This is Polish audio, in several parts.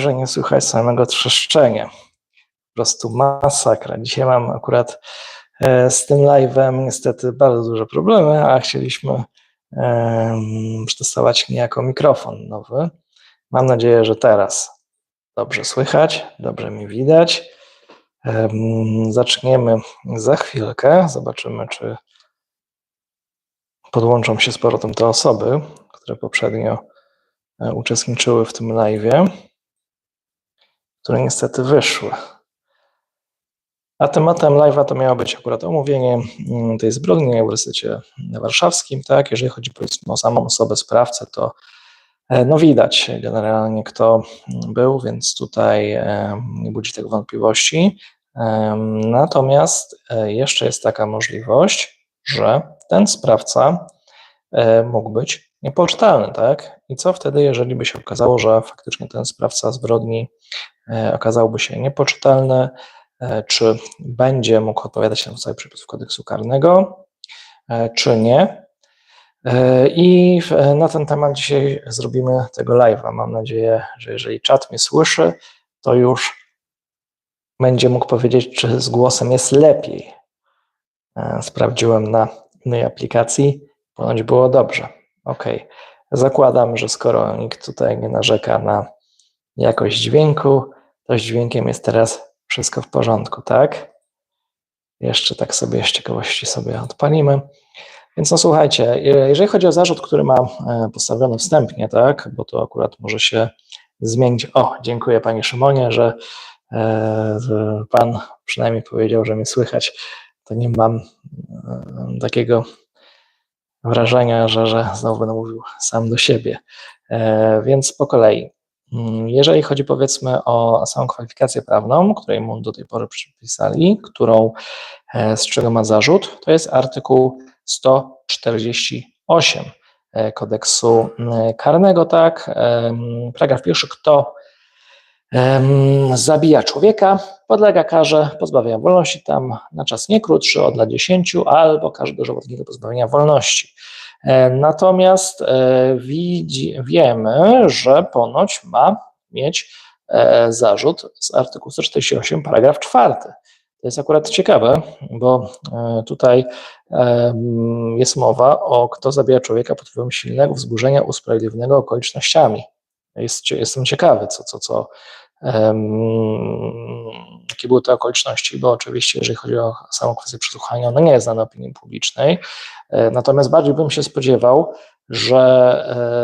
że nie słychać samego trzeszczenia. Po prostu masakra. Dzisiaj mam akurat e, z tym live'em niestety bardzo duże problemy, a chcieliśmy przetestować niejako mikrofon nowy. Mam nadzieję, że teraz dobrze słychać, dobrze mi widać. Em, Zaczniemy za chwilkę. Zobaczymy, czy podłączą się z powrotem te osoby, które poprzednio e, uczestniczyły w tym live'ie, które niestety wyszły. A tematem live'a to miało być akurat omówienie mm, tej zbrodni na Uniwersytecie Warszawskim, tak? Jeżeli chodzi powiedzmy o samą osobę sprawcę, to e, no widać generalnie kto mm, był, więc tutaj e, nie budzi tego wątpliwości. Natomiast e, jeszcze jest taka możliwość, że ten sprawca mógł być niepoczytalny, tak? I co wtedy, jeżeli by się okazało, że faktycznie ten sprawca zbrodni e, okazałby się niepoczytalny, e, czy będzie mógł odpowiadać na podstawie przepisów kodeksu karnego, e, czy nie. I na ten temat dzisiaj zrobimy tego live'a. Mam nadzieję, że jeżeli czat mnie słyszy, to już będzie mógł powiedzieć, czy z głosem jest lepiej. Sprawdziłem na innej aplikacji, ponoć było dobrze. Ok. Zakładam, że skoro nikt tutaj nie narzeka na jakość dźwięku, to z dźwiękiem jest teraz wszystko w porządku, tak? Jeszcze tak sobie z ciekawości sobie odpalimy. Więc no słuchajcie, je- jeżeli chodzi o zarzut, który ma e, postawiony wstępnie, tak, bo to akurat może się zmienić. O, dziękuję Panie Szymonie, że e, Pan przynajmniej powiedział, że mnie słychać. To nie mam e, takiego wrażenia, że, że znowu będę mówił sam do siebie. Więc po kolei. Mm, Jeżeli chodzi powiedzmy o samą kwalifikację prawną, której mu do tej pory przypisali, którą e, z czego ma zarzut, to jest artykuł 148 e, kodeksu m, karnego, tak. Paragraf pierwszy, kto zabija człowieka, podlega karze pozbawienia wolności tam na czas nie krótszy od lat 10 albo karze dożywotniego pozbawienia wolności. E, Natomiast e, widzi, wiemy, że ponoć ma mieć e, zarzut z artykułu 148, paragraf 4. To jest akurat ciekawe, bo tutaj jest mowa o kto zabija człowieka pod wpływem silnego wzburzenia usprawiedliwionego okolicznościami. Jest, jestem ciekawy, co, co, co, jakie były te okoliczności, bo oczywiście, jeżeli chodzi o samą kwestię przesłuchania, ona nie jest znana opinii publicznej. E, Natomiast bardziej bym się spodziewał, że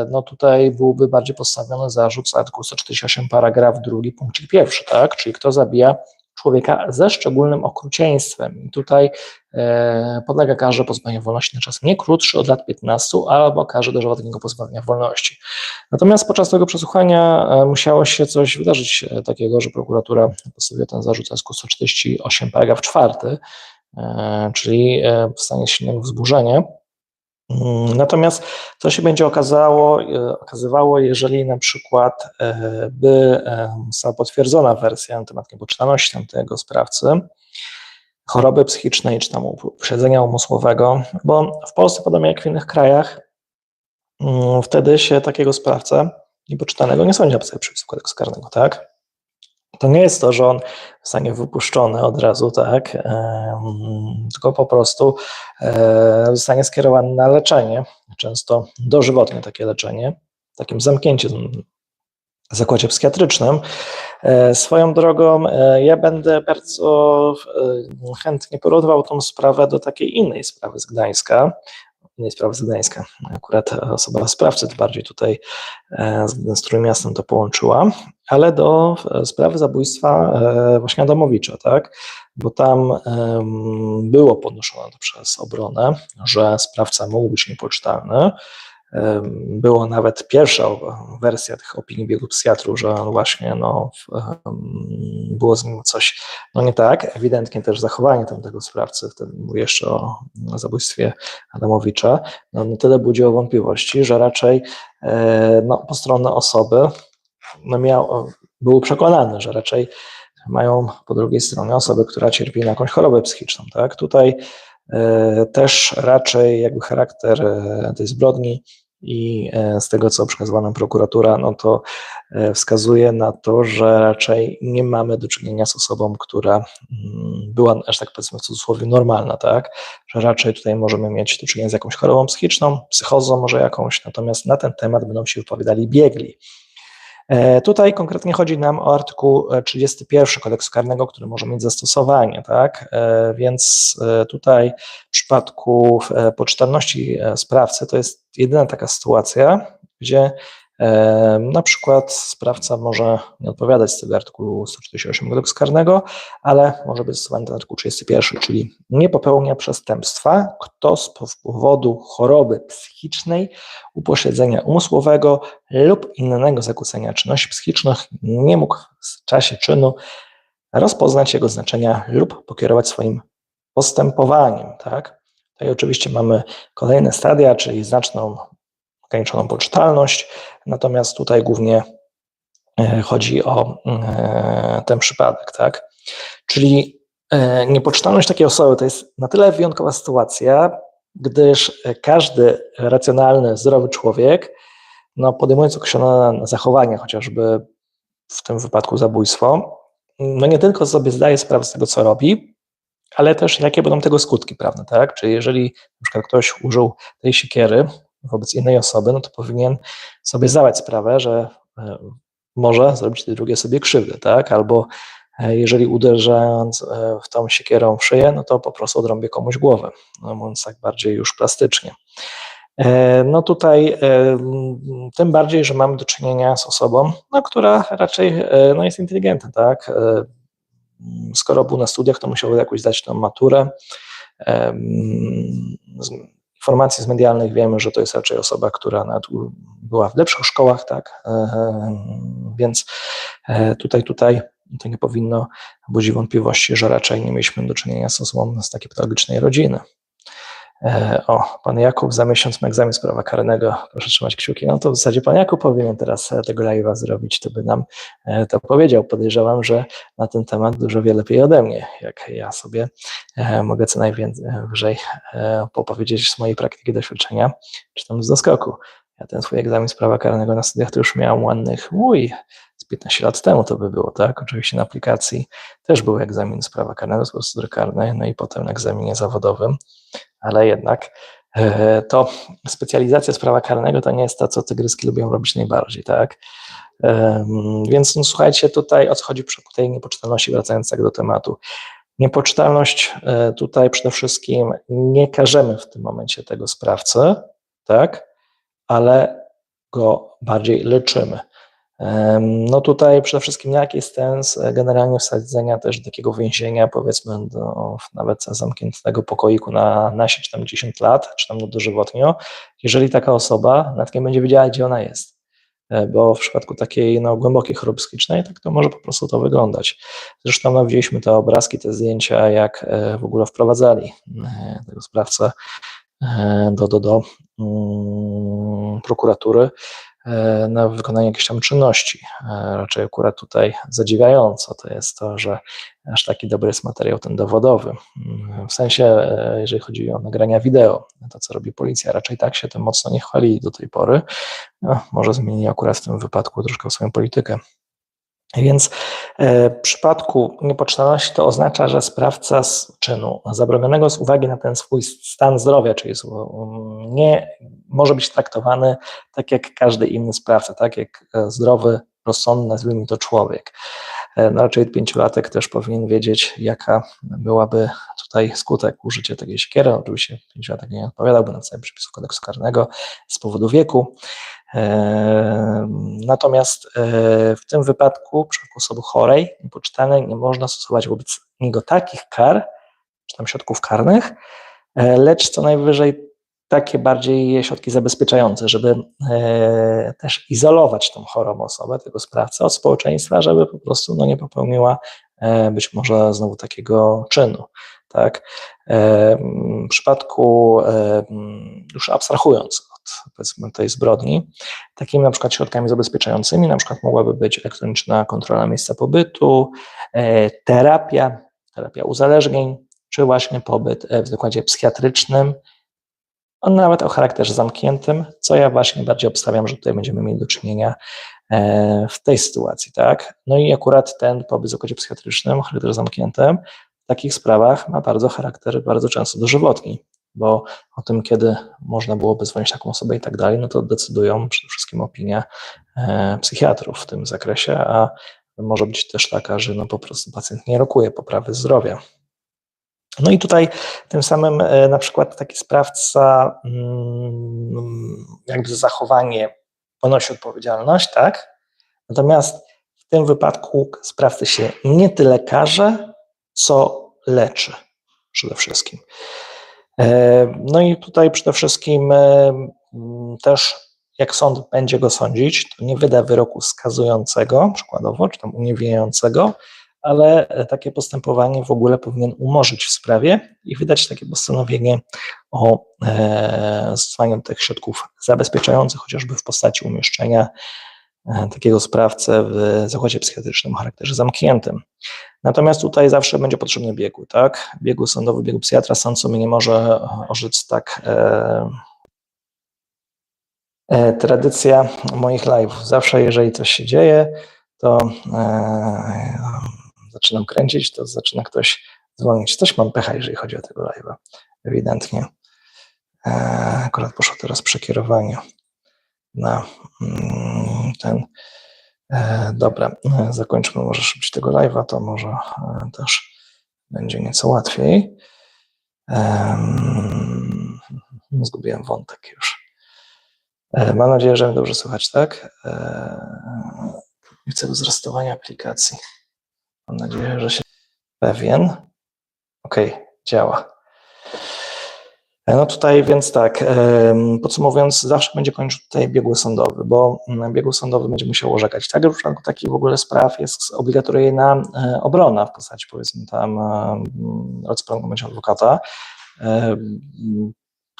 e, no tutaj byłby bardziej postawiony zarzut z artykułu 148 paragraf drugi punkcik pierwszy, tak? Czyli kto zabija człowieka ze szczególnym okrucieństwem. I tutaj e, podlega karze pozbawienia wolności na czas nie krótszy od lat 15 albo karze dożywotniego pozbawienia wolności. Natomiast podczas tego przesłuchania e, musiało się coś wydarzyć e, takiego, że prokuratura postawiła ten zarzut z artykułu 148 paragraf 4, e, czyli e, powstanie silnego wzburzenia. Mm, Natomiast co się będzie okazało, e, okazywało, jeżeli na przykład e, by e, została potwierdzona wersja na temat niepoczytalności tamtego sprawcy, choroby psychicznej czy tam uprzedzenia umysłowego, bo w Polsce, podobnie jak w innych krajach, mm, wtedy się takiego sprawcę niepoczytalnego nie sądzi na podstawie przepisów kodeksu karnego, tak? To nie jest to, że on zostanie wypuszczony od razu, tak, tylko po prostu e, zostanie skierowany na leczenie, często dożywotnie takie leczenie, takim zamknięciem w zakładzie psychiatrycznym. E, Swoją drogą, e, ja będę bardzo chętnie porównywał tą sprawę do takiej innej sprawy z Gdańska, innej sprawy z. Akurat osoba sprawcy to bardziej tutaj e, z, Trójmiastem to połączyła, ale do e, sprawy zabójstwa e, właśnie Adamowicza, tak? Bo tam było podnoszone to przez obronę, że sprawca mógł być niepoczytalny. Było nawet pierwsza wersja tych opinii biegu psychiatrów, że właśnie no, było z nim coś no nie tak. Ewidentnie też zachowanie tamtego sprawcy, wtedy mówię jeszcze o zabójstwie Adamowicza, no, no tyle budziło wątpliwości, że raczej e, no, postronne osoby no miał, były przekonane, że raczej mają po drugiej stronie osobę, która cierpi na jakąś chorobę psychiczną. Tak? Tutaj e, też raczej jakby charakter e, tej zbrodni i e, z tego, co przekazała nam prokuratura, no to e, wskazuje na to, że raczej nie mamy do czynienia z osobą, która mm, była, aż tak powiedzmy w cudzysłowie, normalna, tak? Że raczej tutaj możemy mieć do czynienia z jakąś chorobą psychiczną, psychozą może jakąś, natomiast na ten temat będą się wypowiadali biegli. E, tutaj konkretnie chodzi nam o artykuł 31 kodeksu karnego, który może mieć zastosowanie, tak? E, więc e, tutaj w przypadku poczytalności sprawcy to jest jedyna taka sytuacja, gdzie na przykład sprawca może nie odpowiadać z tego artykułu 148 kodeksu karnego, ale może być stosowany ten artykuł 31, czyli nie popełnia przestępstwa, kto z powodu choroby psychicznej, upośledzenia umysłowego lub innego zakłócenia czynności psychicznych nie mógł w czasie czynu rozpoznać jego znaczenia lub pokierować swoim postępowaniem. Tak? Tutaj oczywiście mamy kolejne stadia, czyli znaczną ograniczoną poczytalność, natomiast tutaj głównie e, chodzi o e, ten przypadek, tak? Czyli e, niepoczytalność takiej osoby to jest na tyle wyjątkowa sytuacja, gdyż każdy racjonalny, zdrowy człowiek, no podejmując określone zachowania, chociażby w tym wypadku zabójstwo, no nie tylko sobie zdaje sprawę z tego, co robi, ale też jakie będą tego skutki, prawda, tak? Czyli jeżeli na przykład ktoś użył tej siekiery, wobec innej osoby, no to powinien sobie zdawać sprawę, że e, może zrobić tej drugiej sobie krzywdę, tak? Albo e, jeżeli uderzając e, w tą siekierą w szyję, no to po prostu odrąbię komuś głowę, no mówiąc tak bardziej już plastycznie. No tutaj tym bardziej, że mamy do czynienia z osobą, no, która raczej no, jest inteligentna, tak? Skoro był na studiach, to musiał jakoś zdać tą maturę informacji z medialnych wiemy, że to jest raczej osoba, która była w lepszych szkołach, tak, e, e, więc e, tutaj, tutaj to nie powinno budzić wątpliwości, że raczej nie mieliśmy do czynienia z osobą z takiej patologicznej rodziny. E, o, pan Jakub, za miesiąc ma egzamin z prawa karnego, proszę trzymać kciuki. No to w zasadzie pan Jakub powinien teraz e, tego live'a zrobić, to by nam e, to powiedział. Podejrzewam, że na ten temat dużo wie lepiej ode mnie, jak ja sobie mogę co najwyżej opowiedzieć z mojej praktyki doświadczenia, czy tam z doskoku. Ja ten swój egzamin z prawa karnego na studiach to już miałem ładnych, mój, 15 lat temu to by było, tak? Oczywiście na aplikacji też był egzamin z prawa karnego, z procedury karnej, no i potem na egzaminie zawodowym ale jednak e, to specjalizacja z prawa karnego to nie jest to, co tygryski lubią robić najbardziej, tak? Więc no, słuchajcie, tutaj o co chodzi przy tej niepoczytalności, wracając tak do tematu. Niepoczytalność e, tutaj przede wszystkim nie karzemy w tym momencie tego sprawcy, tak? Ale go bardziej leczymy. No tutaj przede wszystkim jaki jest sens e, generalnie wsadzenia też do takiego więzienia, powiedzmy do nawet zamkniętego pokoiku na nasie, czy tam 10 lat, czy tam dożywotnio, jeżeli taka osoba nawet będzie wiedziała, gdzie ona jest. E, bo w przypadku takiej no, głębokiej choroby psychicznej, tak to może po prostu to wyglądać. Zresztą no, widzieliśmy te obrazki, te zdjęcia, jak e, w ogóle wprowadzali tego sprawcę do, do, do um, prokuratury na wykonanie jakiejś tam czynności. E, raczej akurat tutaj zadziwiająco to jest to, że aż taki dobry jest materiał ten dowodowy. Mm, w sensie, e, jeżeli chodzi o nagrania wideo, to co robi policja, raczej tak się tym mocno nie chwalili do tej pory. No, może zmienili akurat w tym wypadku troszkę swoją politykę. Więc e, w przypadku niepoczytalności to oznacza, że sprawca z czynu zabronionego z uwagi na ten swój stan zdrowia, czyli nie może być traktowany tak jak każdy inny sprawca, tak jak e, zdrowy, rozsądny, nazwijmy to człowiek. E, no raczej pięciolatek też powinien wiedzieć, jaka byłaby tutaj skutek użycia takiej siekiery. Oczywiście pięciolatek nie odpowiadałby na cały przepisów kodeksu karnego z powodu wieku. Natomiast e, w tym wypadku, w przypadku osoby chorej, niepoczytalnej, nie można stosować wobec niego takich kar, czy tam środków karnych, e, lecz co najwyżej takie bardziej środki zabezpieczające, żeby e, też izolować tą chorą osobę, tego sprawcę od społeczeństwa, żeby po prostu no, nie popełniła być może znowu takiego czynu. Tak? W przypadku, już abstrahując powiedzmy tej zbrodni. Takimi na przykład środkami zabezpieczającymi na przykład mogłaby być elektroniczna kontrola miejsca pobytu, e, terapia, terapia uzależnień, czy właśnie pobyt e, w zakładzie psychiatrycznym, on nawet o charakterze zamkniętym, co ja właśnie bardziej obstawiam, że tutaj będziemy mieli do czynienia e, w tej sytuacji, tak? No i akurat ten pobyt w zakładzie psychiatrycznym o charakterze zamkniętym w takich sprawach ma bardzo charakter bardzo często dożywotni, bo o tym, kiedy można byłoby zwolnić taką osobę i tak dalej, no to decydują przede wszystkim opinie e, psychiatrów w tym zakresie, a może być też taka, że no po prostu pacjent nie rokuje poprawy zdrowia. No i tutaj tym samym e, na przykład taki sprawca mm, jakby za zachowanie ponosi odpowiedzialność, tak? Natomiast w tym wypadku sprawcy się nie tyle karze, co leczy przede wszystkim. E, no i tutaj przede wszystkim e, też jak sąd będzie go sądzić, to nie wyda wyroku skazującego przykładowo, czy tam uniewinniającego, ale takie postępowanie w ogóle powinien umorzyć w sprawie i wydać takie postanowienie o e, zastosowaniu tych środków zabezpieczających, chociażby w postaci umieszczenia e, takiego sprawcę w zakładzie psychiatrycznym o charakterze zamkniętym. Natomiast tutaj zawsze będzie potrzebny biegu, tak? Biegu sądowy, biegu psychiatra, sąd sobie nie może orzec tak. E, e, tradycja moich live'ów. Zawsze, jeżeli coś się dzieje, to e, zaczynam kręcić, to zaczyna ktoś dzwonić. Coś mam pecha, jeżeli chodzi o tego live'a. Ewidentnie. E, akurat poszło teraz przekierowanie na mm, ten. E, dobra, e, zakończmy może szybciej tego live'a, to może też będzie nieco łatwiej. Zgubiłem wątek już. Mam nadzieję, że mnie dobrze słychać, tak? W celu zrestowania aplikacji. Mam nadzieję, że się pewien. OK, działa. E, no tutaj więc tak, podsumowując, zawsze będzie konieczny tutaj biegły sądowy, bo mm, biegły sądowy będzie musiał orzekać. Tak, w przypadku takich w ogóle spraw jest obligatoryjna e, obrona w postaci powiedzmy tam rozprawy będzie adwokata.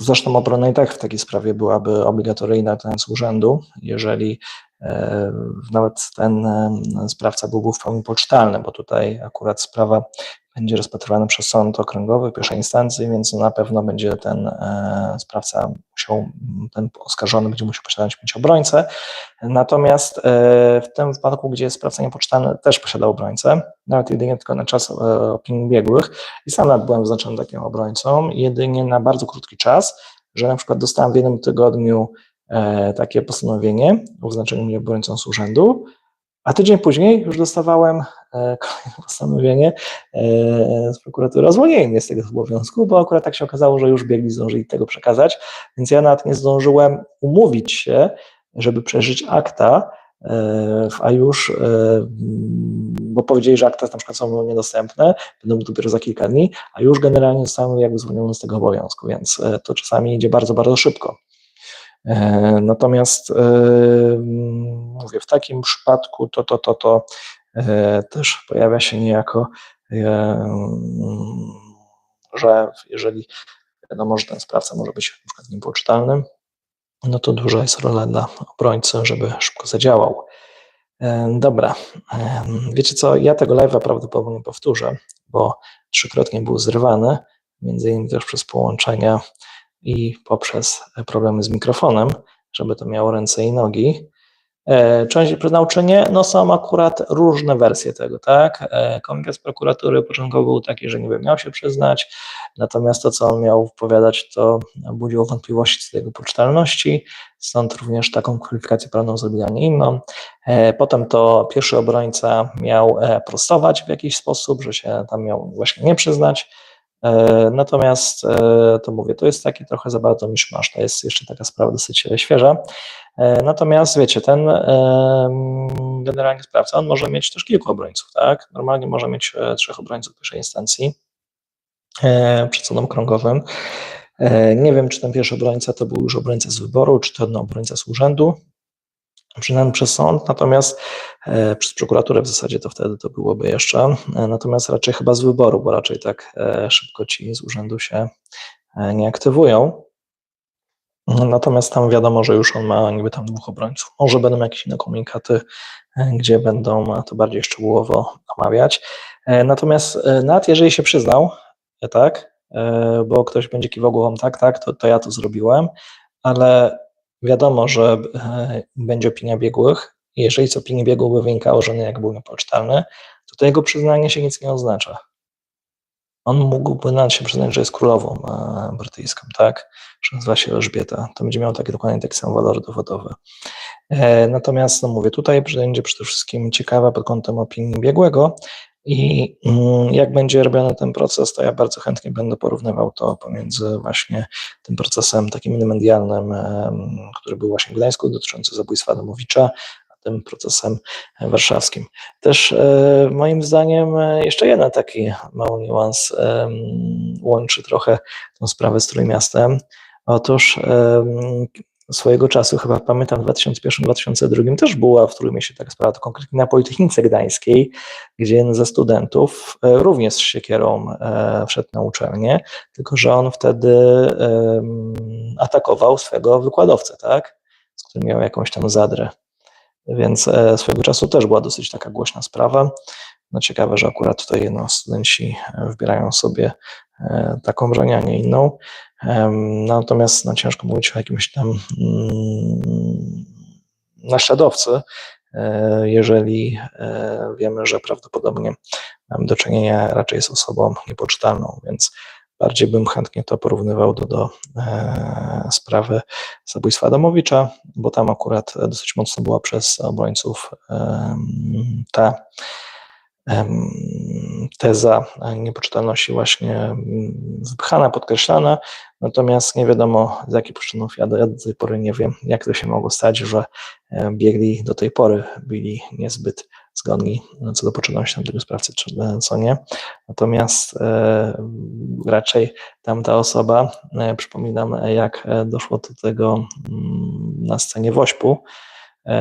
Zresztą obrona i tak w takiej sprawie byłaby obligatoryjna, ten z urzędu, jeżeli E, nawet ten e, sprawca byłby w pełni poczytalny, bo tutaj akurat sprawa będzie rozpatrywana przez sąd okręgowy pierwszej instancji, więc na pewno będzie ten e, sprawca musiał, ten oskarżony będzie musiał posiadać mieć obrońcę. Natomiast w tym wypadku, gdzie sprawca niepoczytalny, też posiada obrońcę, nawet jedynie tylko na czas opinii biegłych. I sam nawet byłem wyznaczony takim obrońcą, jedynie na bardzo krótki czas, że na przykład dostałem w jednym tygodniu E, takie postanowienie o wyznaczeniu mnie obrońcą z urzędu, a tydzień później już dostawałem e, kolejne postanowienie e, z prokuratury o zwolnieniu mnie z tego obowiązku, bo akurat tak się okazało, że już biegli zdążyli tego przekazać, więc ja nawet nie zdążyłem umówić się, żeby przeżyć akta, a już, bo powiedzieli, że akta na przykład są niedostępne, będą dopiero za kilka dni, a już generalnie zostałem jakby zwolniony z tego obowiązku, więc to czasami idzie bardzo, bardzo szybko. E, natomiast e, mówię, w takim przypadku to, to, to, to e, też pojawia się niejako, że jeżeli wiadomo, że ten sprawca może być na przykład niepoczytalnym, no to duża jest rola dla obrońcy, żeby szybko zadziałał. Dobra, wiecie co, ja tego live'a prawdopodobnie powtórzę, bo trzykrotnie był zrywany, między innymi też przez połączenia i poprzez problemy z mikrofonem, żeby to miało ręce i nogi. E, część przyznał czy nie, no są akurat różne wersje tego, tak? E, komunikat z prokuratury początkowo był taki, że niby miał się przyznać, natomiast to, co on miał opowiadać, to budziło wątpliwości co do jego poczytalności, stąd również taką kwalifikację prawną zrobiła nie inną. E, potem to pierwszy obrońca miał prostować w jakiś sposób, że się tam miał właśnie nie przyznać, natomiast e, to mówię, to jest taki trochę za bardzo miszmasz, to jest jeszcze taka sprawa dosyć świeża. E, natomiast wiecie, ten generalnie sprawca, on może mieć też kilku obrońców, tak? Normalnie może mieć trzech obrońców pierwszej instancji przed sądem krągowym. Nie wiem, czy ten pierwszy obrońca to był już obrońca z wyboru, czy to obrońca z urzędu przynajmniej przez sąd, natomiast e, przez prokuraturę w zasadzie to wtedy to byłoby jeszcze, e, natomiast raczej chyba z wyboru, bo raczej tak e, szybko ci z urzędu się nie aktywują. Natomiast tam wiadomo, że już on ma niby tam dwóch obrońców. Może będą jakieś inne komunikaty, gdzie będą to bardziej szczegółowo omawiać. Natomiast nawet jeżeli się przyznał, tak, bo ktoś będzie kiwał głową, tak, tak, to, to ja to zrobiłem, ale wiadomo, że e, będzie opinia biegłych jeżeli z opinii biegłych by wynikało, że jak był niepoczytalny, to to jego przyznanie się nic nie oznacza. On mógłby nawet się przyznać, że jest królową e, brytyjską, tak, że nazywa się Elżbieta, to będzie miał takie dokładnie taki sam walor dowodowy. E, natomiast, no mówię, tutaj będzie przede wszystkim ciekawe pod kątem opinii biegłego i mm, jak będzie robiony ten proces, to ja bardzo chętnie będę porównywał to pomiędzy właśnie tym procesem takim medialnym, który był właśnie w Gdańsku, dotyczący zabójstwa Adamowicza, tym procesem warszawskim. Też e, moim zdaniem e, jeszcze jeden taki mały niuans łączy trochę tą sprawę z Trójmiastem. Otóż swojego czasu, chyba pamiętam w 2001-2002 też była w Trójmieście taka sprawa, to konkretnie na Politechnice Gdańskiej, gdzie jeden ze studentów e, również z siekierą wszedł na uczelnię, tylko że on wtedy atakował swego wykładowcę, tak? z którym miał jakąś tam zadrę. Więc e, swojego czasu też była dosyć taka głośna sprawa. No ciekawe, że akurat tutaj no, studenci e, wybierają sobie e, taką broń, a nie inną. Natomiast no, ciężko mówić o jakimś tam mm, naśladowcy, jeżeli wiemy, że prawdopodobnie mamy do czynienia raczej z osobą niepoczytalną, więc Bardziej bym chętnie to porównywał do, do e, sprawy zabójstwa Adamowicza, bo tam akurat dosyć mocno była przez obrońców e, ta e, teza niepoczytalności właśnie wypchana, podkreślana, natomiast nie wiadomo z jakich przyczynów, ja do, tej pory nie wiem, jak to się mogło stać, że e, biegli do tej pory byli niezbyt zgodni co do poczytalności tego sprawcy, czy co nie. Natomiast e, raczej tamta osoba, e, przypominam, jak doszło do tego mm, na scenie Wośpu,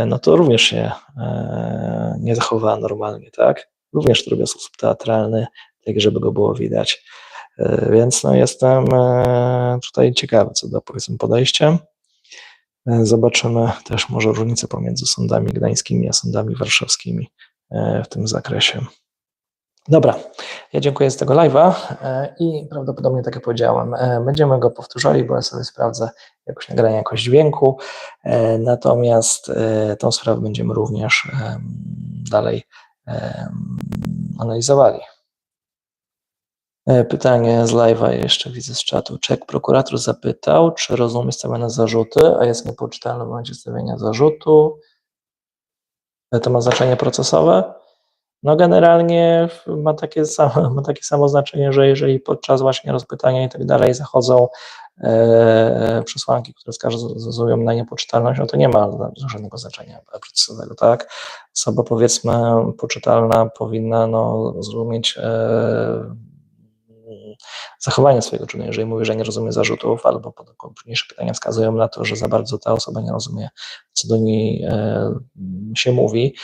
no to również się nie zachowała normalnie, tak? Również w sposób teatralny, tak żeby go było widać. Więc no jestem tutaj ciekawy co do powiedzmy podejścia. Zobaczymy też może różnice pomiędzy sądami gdańskimi a sądami warszawskimi w tym zakresie. Dobra, ja dziękuję z tego live'a i prawdopodobnie, tak jak powiedziałem, będziemy go powtórzali, bo ja sobie sprawdzę jakoś nagranie jakość dźwięku, natomiast tą sprawę będziemy również dalej analizowali. E, pytanie z live'a jeszcze widzę z czatu. Czy jak prokurator zapytał, czy rozumie stawiane zarzuty, a jest niepoczytalny w momencie stawiania zarzutu, e, to ma znaczenie procesowe? No generalnie ma takie, samo, ma takie samo znaczenie, że jeżeli podczas właśnie rozpytania i tak dalej zachodzą e, przesłanki, które wskazują na niepoczytalność, no to nie ma żadnego znaczenia procesowego, tak? Osoba powiedzmy poczytalna powinna no, zrozumieć e, zachowanie swojego czynu. Jeżeli mówi, że nie rozumie zarzutów, albo późniejsze pytania wskazują na to, że za bardzo ta osoba nie rozumie, co do niej e, się mówi,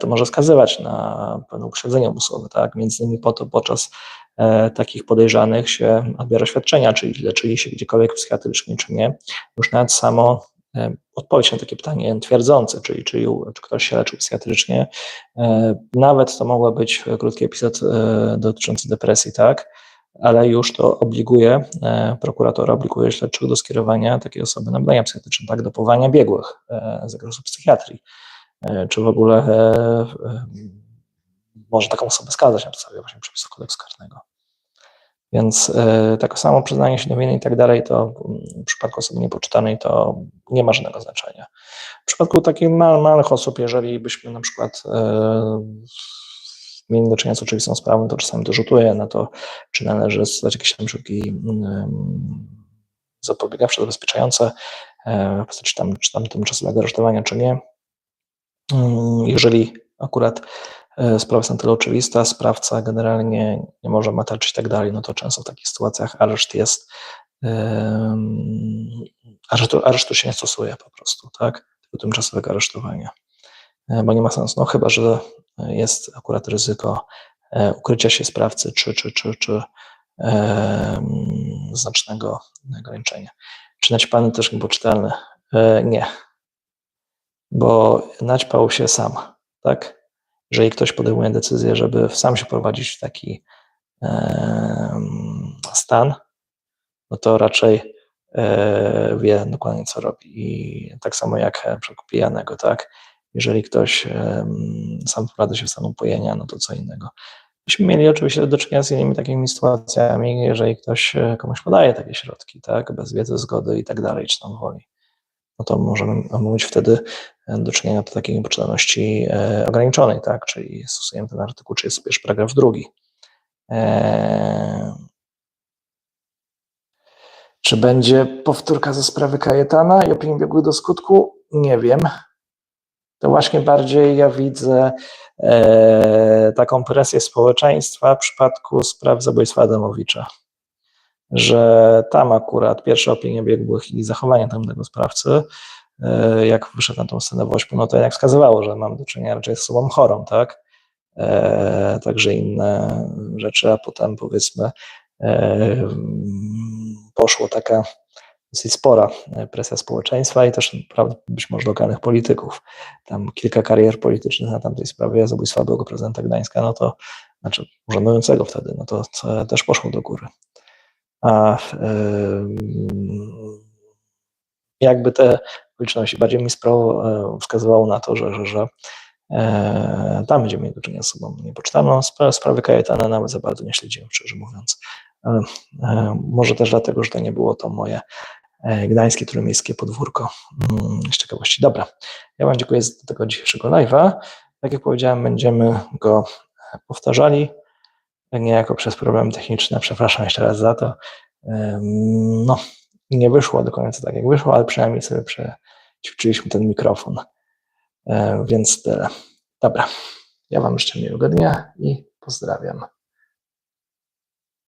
to może wskazywać na pewne uprzedzenie umysłowe, tak? Między innymi po to podczas e, takich podejrzanych się odbiera świadczenia, czyli leczyli się gdziekolwiek psychiatrycznie, czy nie. Już nawet samo odpowiedź na takie pytanie twierdzące, czyli, czy ktoś się leczył psychiatrycznie, nawet to mogła być krótki epizod dotyczący depresji, tak, ale już to obliguje, e, prokuratora obliguje śledczych do skierowania takiej osoby na badania psychiatryczne, tak, do powołania biegłych e, z zakresu psychiatrii. E, czy w ogóle może taką osobę skazać na podstawie właśnie przepisów kodeksu karnego. Więc takie samo przyznanie się do winy i tak dalej, to w przypadku osoby niepoczytanej to nie ma żadnego znaczenia. W przypadku takich małych osób, jeżeli byśmy na przykład mieli do czynienia z oczywistą sprawą, to czasami to rzutuje na to, czy należy stosować jakieś tam środki zapobiegawcze, zabezpieczające e, w postaci tam, czy tam tymczasowego aresztowania, czy nie. Mm, jeżeli akurat e, sprawa jest na tyle oczywista, sprawca generalnie nie może mataczyć i tak dalej, no to często w takich sytuacjach areszt jest, aresztu, aresztu się nie stosuje po prostu, tak, tylko tymczasowego aresztowania, e, bo nie ma sensu, no chyba, że jest akurat ryzyko e, ukrycia się sprawcy czy, czy, czy, czy znacznego ograniczenia. Czy naćpany też niepoczytalny? E, nie, bo naćpał się sam, tak? Jeżeli ktoś podejmuje decyzję, żeby sam się prowadzić w taki stan, no to raczej e, wie dokładnie, co robi. I tak samo jak e, przykład pijanego, tak? Jeżeli ktoś sam wprowadza się w stan upojenia, no to co innego. Myśmy mieli oczywiście do czynienia z innymi takimi sytuacjami, jeżeli ktoś e, komuś podaje takie środki, tak, bez wiedzy, zgody i tak dalej, czy tam woli, no to możemy mieć wtedy e, do czynienia do takiej niepoczytalności e, ograniczonej, tak, czyli stosujemy ten artykuł 31 paragraf drugi. E, Czy będzie powtórka ze sprawy Kajetana i opinii biegłych do skutku? Nie wiem. To właśnie bardziej ja widzę e, taką presję społeczeństwa w przypadku spraw zabójstwa Adamowicza. Że tam akurat pierwsze opinie biegłych i zachowanie tamtego sprawcy, e, jak wyszedł na tą scenę w ośmiu, no to jednak wskazywało, że mam do czynienia raczej z osobą chorą, tak? E, także inne rzeczy, a potem powiedzmy e, poszło taka dosyć spora e, presja społeczeństwa i też być może lokalnych polityków. Tam kilka karier politycznych na tamtej sprawie zabójstwa byłego prezydenta Gdańska, no to znaczy urzędującego wtedy, no to, to też poszło do góry. A em, jakby te okoliczności bardziej mi sprawo, e, wskazywało na to, że, że, że e, tam będziemy mieli do czynienia z osobą niepoczytalną. Spra- Sprawy Kajetana nawet za bardzo nie śledziłem, szczerze mówiąc. E, e, Może też dlatego, że to nie było to moje e, gdańskie, trójmiejskie podwórko mm, z ciekawości. Dobra, ja Wam dziękuję za tego dzisiejszego live'a. Tak jak powiedziałem, będziemy go powtarzali, niejako przez problemy techniczne. Przepraszam jeszcze raz za to. No, nie wyszło do końca tak, jak wyszło, ale przynajmniej sobie przećwiczyliśmy ten mikrofon. E, Więc tyle. Dobra, ja Wam życzę miłego dnia i pozdrawiam.